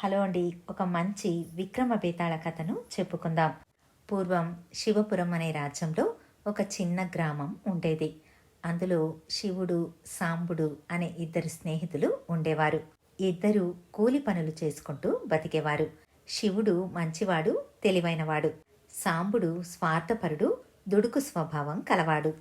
Hello అండి ఒక మంచి విక్రమ బేతాళ కథను చెప్పుకుందాం. పూర్వం శివపురం అనే రాజ్యంలో ఒక చిన్న గ్రామం ఉండేది. అందులో శివుడు సాంబుడు అనే ఇద్దరు స్నేహితులు ఉండేవారు. ఇద్దరు కూలి పనులు చేసుకుంటూ బతికేవారు. శివుడు మంచివాడు తెలివైనవాడు. సాంబుడు స్వార్థపరుడు దుడుకు స్వభావం కలవాడు.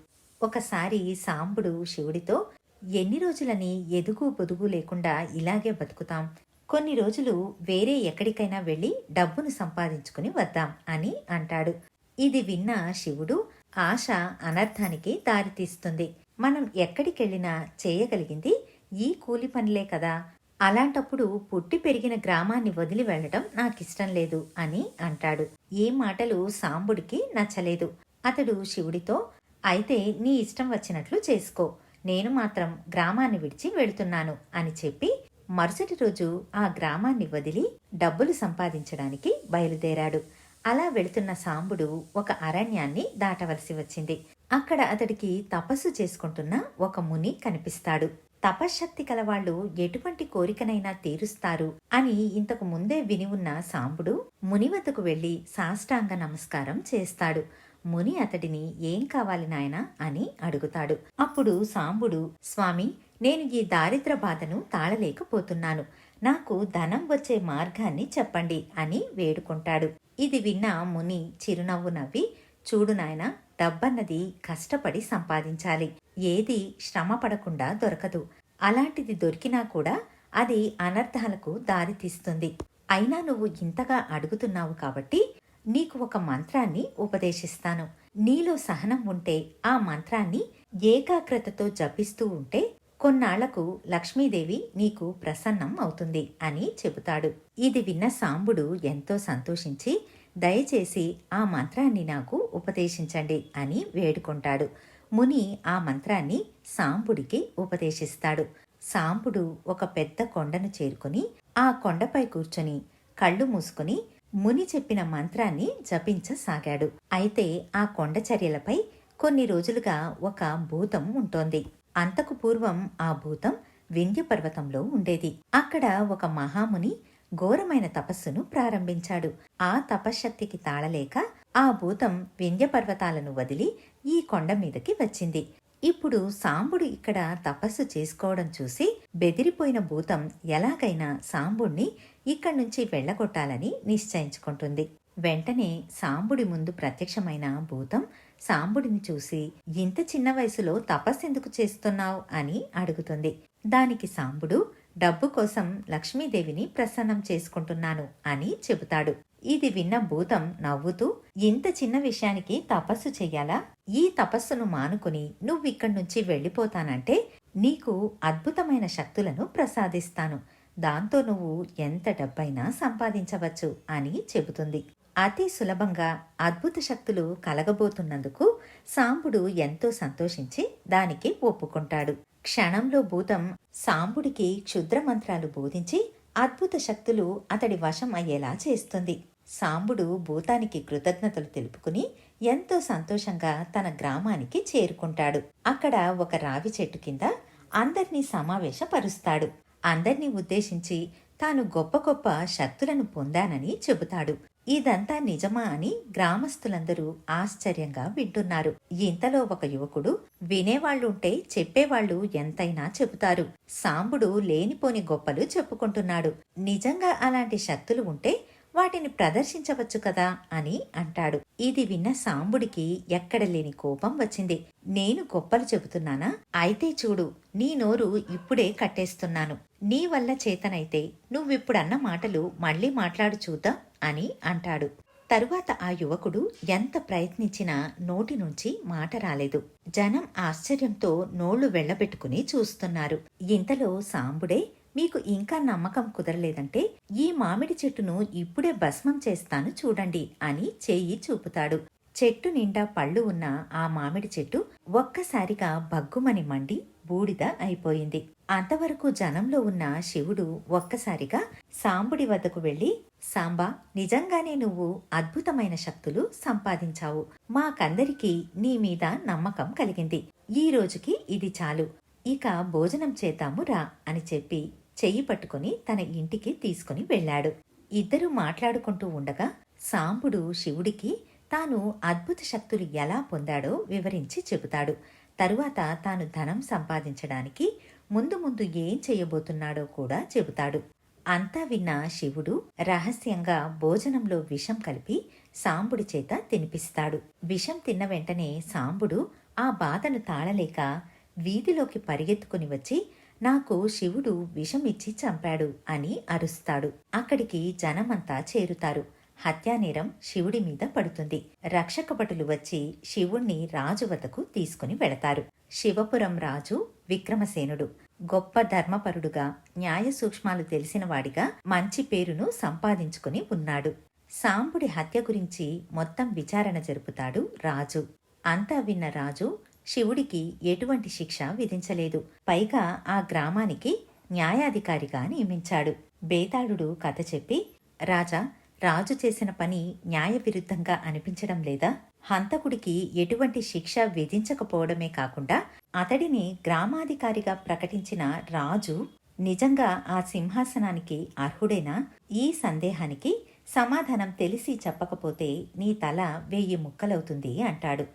ఒకసారి సాంబుడు శివుడితో ఎన్ని రోజులని ఎదుగు పొదుగు లేకుండా ఇలాగే బతుకుతాం. కొన్ని రోజులు వేరే ఎక్కడికైనా వెళ్ళి డబ్బును సంపాదించుకుని వద్దాం అని అంటాడు. ఇది విన్న శివుడు ఆశ అనర్థానికి దారితీస్తుంది. మనం ఎక్కడికెళ్ళినా చేయగలిగింది ఈ కూలి పనులే కదా. అలాంటప్పుడు పుట్టి పెరిగిన గ్రామాన్ని వదిలి వెళ్ళడం నాకిష్టం లేదు అని అంటాడు. ఏ మాటలు సాంబుడికి నచ్చలేదు. అతడు శివుడితో అయితే నీ ఇష్టం వచ్చినట్లు చేసుకో. నేను మాత్రం గ్రామాన్ని విడిచి వెళుతున్నాను అని చెప్పి మరుసటి రోజు ఆ గ్రామాన్ని వదిలి డబ్బులు సంపాదించడానికి బయలుదేరాడు. అలా వెళుతున్న సాంబుడు ఒక అరణ్యాన్ని దాటవలసి వచ్చింది. అక్కడ అతడికి తపస్సు చేసుకుంటున్న ఒక ముని కనిపిస్తాడు. తపశ్శక్తి కలవాళ్ళు ఎటువంటి కోరికనైనా తీరుస్తారు అని ఇంతకు ముందే విని ఉన్న సాంబుడు ముని వద్దకు వెళ్ళి సాష్టాంగ నమస్కారం చేస్తాడు. ముని అతడిని ఏం కావాలి నాయనా అని అడుగుతాడు. అప్పుడు సాంబుడు స్వామి నేను ఈ దారిద్ర బాధను తాళలేకపోతున్నాను. నాకు ధనం వచ్చే మార్గాన్ని చెప్పండి అని వేడుకుంటాడు. ఇది విన్న ముని చిరునవ్వు నవ్వి చూడు నాయన డబ్బన్నది కష్టపడి సంపాదించాలి. ఏది శ్రమ పడకుండా దొరకదు. అలాంటిది దొరికినా కూడా అది అనర్థాలకు దారితీస్తుంది. అయినా నువ్వు ఇంతగా అడుగుతున్నావు కాబట్టి నీకు ఒక మంత్రాన్ని ఉపదేశిస్తాను. నీలో సహనం ఉంటే ఆ మంత్రాన్ని ఏకాగ్రతతో జపిస్తూ ఉంటే కొన్నాళ్ళకు లక్ష్మీదేవి నీకు ప్రసన్నం అవుతుంది అని చెబుతాడు. ఇది విన్న సాంబుడు ఎంతో సంతోషించి దయచేసి ఆ మంత్రాన్ని నాకు ఉపదేశించండి అని వేడుకుంటాడు. ముని ఆ మంత్రాన్ని సాంబుడికి ఉపదేశిస్తాడు. సాంబుడు ఒక పెద్ద కొండను చేరుకుని ఆ కొండపై కూర్చొని కళ్ళు మూసుకుని ముని చెప్పిన మంత్రాన్ని జపించసాగాడు. అయితే ఆ కొండ చర్యలపై కొన్ని రోజులుగా ఒక భూతం ఉంటోంది. అంతకు పూర్వం ఆ భూతం వింధ్యపర్వతంలో ఉండేది. అక్కడ ఒక మహాముని ఘోరమైన తపస్సును ప్రారంభించాడు. ఆ తపశ్శక్తికి తాళలేక ఆ భూతం వింధ్యపర్వతాలను వదిలి ఈ కొండ మీదకి వచ్చింది. ఇప్పుడు సాంబుడు ఇక్కడ తపస్సు చేసుకోవడం చూసి బెదిరిపోయిన భూతం ఎలాగైనా సాంబుణ్ణి ఇక్కడి నుంచి వెళ్ళగొట్టాలని నిశ్చయించుకుంటుంది. వెంటనే సాంబుడి ముందు ప్రత్యక్షమైన భూతం సాంబుడిని చూసి ఇంత చిన్న వయసులో తపస్సెందుకు చేస్తున్నావు? అని అడుగుతుంది. దానికి సాంబుడు డబ్బు కోసం లక్ష్మీదేవిని ప్రసన్నం చేసుకుంటున్నాను అని చెబుతాడు. ఇది విన్న భూతం నవ్వుతూ ఇంత చిన్న విషయానికి తపస్సు చెయ్యాలా? ఈ తపస్సును మానుకుని నువ్విక్కడి నుంచి వెళ్ళిపోతానంటే నీకు అద్భుతమైన శక్తులను ప్రసాదిస్తాను. దాంతో నువ్వు ఎంత డబ్బైనా సంపాదించవచ్చు అని చెబుతుంది. అతి సులభంగా అద్భుత శక్తులు కలగబోతున్నందుకు సాంబుడు ఎంతో సంతోషించి దానికి ఒప్పుకుంటాడు. క్షణంలో భూతం సాంబుడికి క్షుద్ర మంత్రాలు బోధించి అద్భుత శక్తులు అతడి వశం అయ్యేలా చేస్తుంది. సాంబుడు భూతానికి కృతజ్ఞతలు తెలుపుకుని ఎంతో సంతోషంగా తన గ్రామానికి చేరుకుంటాడు. అక్కడ ఒక రావి చెట్టు కింద అందర్నీ సమావేశపరుస్తాడు. అందర్నీ ఉద్దేశించి తాను గొప్ప గొప్ప శక్తులను పొందానని చెబుతాడు. ఇదంతా నిజమా అని గ్రామస్తులందరూ ఆశ్చర్యంగా వింటున్నారు. ఇంతలో ఒక యువకుడు వినేవాళ్ళుంటే చెప్పేవాళ్ళు ఎంతైనా చెబుతారు. సాంబుడు లేనిపోని గొప్పలు చెప్పుకుంటున్నాడు. నిజంగా అలాంటి శక్తులు ఉంటే వాటిని ప్రదర్శించవచ్చు కదా అని అంటాడు. ఇది విన్న సాంబుడికి ఎక్కడ లేని కోపం వచ్చింది. నేను గొప్పలు చెబుతున్నానా? అయితే చూడు నీ నోరు ఇప్పుడే కట్టేస్తున్నాను. నీ వల్ల చేతనైతే నువ్విప్పుడన్న మాటలు మళ్ళీ మాట్లాడు చూద్దాం అని అంటాడు. తరువాత ఆ యువకుడు ఎంత ప్రయత్నించినా నోటి నుంచి మాట రాలేదు. జనం ఆశ్చర్యంతో నోళ్ళు వెళ్ళబెట్టుకుని చూస్తున్నారు. ఇంతలో సాంబుడే మీకు ఇంకా నమ్మకం కుదరలేదంటే ఈ మామిడి చెట్టును ఇప్పుడే భస్మం చేస్తాను చూడండి అని చేయి చూపుతాడు. చెట్టు నిండా పళ్ళు ఉన్న ఆ మామిడి చెట్టు ఒక్కసారిగా బగ్గుమని మండి బూడిద అయిపోయింది. అంతవరకు జనంలో ఉన్న శివుడు ఒక్కసారిగా సాంబుడి వద్దకు వెళ్ళి సాంబా నిజంగానే నువ్వు అద్భుతమైన శక్తులు సంపాదించావు. మాకందరికీ నీ మీద నమ్మకం కలిగింది. ఈ రోజుకి ఇది చాలు. ఇక భోజనం చేద్దాము రా అని చెప్పి చెయ్యి పట్టుకుని తన ఇంటికి తీసుకుని వెళ్ళాడు. ఇద్దరూ మాట్లాడుకుంటూ ఉండగా సాంబుడు శివుడికి తాను అద్భుత శక్తులు ఎలా పొందాడో వివరించి చెబుతాడు. తరువాత తాను ధనం సంపాదించడానికి ముందు ముందు ఏం చేయబోతున్నాడో కూడా చెబుతాడు. అంతా విన్న శివుడు రహస్యంగా భోజనంలో విషం కలిపి సాంబుడి చేత తినిపిస్తాడు. విషం తిన్న వెంటనే సాంబుడు ఆ బాధను తాళలేక వీధిలోకి పరిగెత్తుకుని వచ్చి నాకు శివుడు విషమిచ్చి చంపాడు అని అరుస్తాడు. అక్కడికి జనమంతా చేరుతారు. హత్యానేరం శివుడి మీద పడుతుంది. రక్షకపటులు వచ్చి శివుణ్ణి రాజు వద్దకు తీసుకుని వెళతారు. శివపురం రాజు విక్రమసేనుడు. గొప్ప ధర్మపరుడుగా న్యాయ సూక్ష్మాలు తెలిసినవాడిగా మంచి పేరును సంపాదించుకుని ఉన్నాడు. సాంబుడి హత్య గురించి మొత్తం విచారణ జరుపుతాడు రాజు. అంతా విన్న రాజు శివుడికి ఎటువంటి శిక్ష విధించలేదు. పైగా ఆ గ్రామానికి న్యాయాధికారిగా నియమించాడు. బేతాళుడు కథ చెప్పి రాజా రాజు చేసిన పని న్యాయ విరుద్ధంగా అనిపించడం లేదా? హంతకుడికి ఎటువంటి శిక్ష విధించకపోవడమే కాకుండా అతడిని గ్రామాధికారిగా ప్రకటించిన రాజు నిజంగా ఆ సింహాసనానికి అర్హుడేనా? ఈ సందేహానికి సమాధానం తెలిసి చెప్పకపోతే నీ తల వెయ్యి ముక్కలవుతుంది అంటాడు.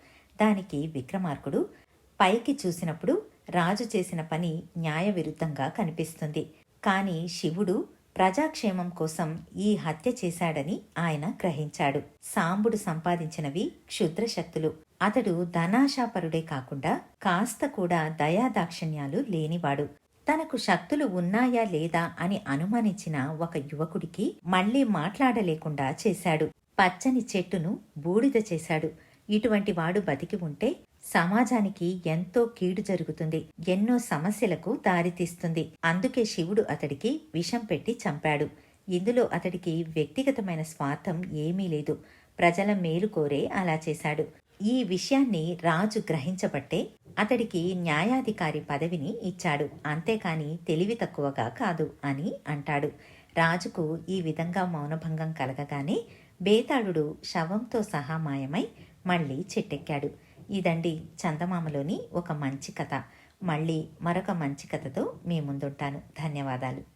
దానికి విక్రమార్కుడు పైకి చూసినప్పుడు రాజు చేసిన పని న్యాయ విరుద్ధంగా కనిపిస్తుంది. కానీ శివుడు ప్రజాక్షేమం కోసం ఈ హత్య చేశాడని ఆయన గ్రహించాడు. సాంబుడు సంపాదించినవి క్షుద్ర శక్తులు అతడు ధనాశాపరుడే కాకుండా కాస్త కూడా దయాదాక్షిణ్యాలు లేనివాడు. తనకు శక్తులు ఉన్నాయా లేదా అని అనుమానించిన ఒక యువకుడికి మళ్ళీ మాట్లాడలేకుండా చేశాడు. పచ్చని చెట్టును బూడిద చేశాడు. ఇటువంటి వాడు బతికి ఉంటే సమాజానికి ఎంతో కీడు జరుగుతుంది ఎన్నో సమస్యలకు దారితీస్తుంది. అందుకే శివుడు అతడికి విషం పెట్టి చంపాడు. ఇందులో అతడికి వ్యక్తిగతమైన స్వార్థం ఏమీ లేదు. ప్రజల మేలు కోరే అలా చేశాడు. ఈ విషయాన్ని రాజు గ్రహించబట్టే అతడికి న్యాయాధికారి పదవిని ఇచ్చాడు. అంతేకాని తెలివి తక్కువగా కాదు అని అంటాడు. రాజుకు ఈ విధంగా మౌనభంగం కలగగానే బేతాళుడు శవంతో సహా మాయమై మళ్ళీ చెట్టెక్కాడు. ఇదండి చందమామలోని ఒక మంచి కథ. మళ్ళీ మరొక మంచి కథతో మీ ముందుంటాను. ధన్యవాదాలు.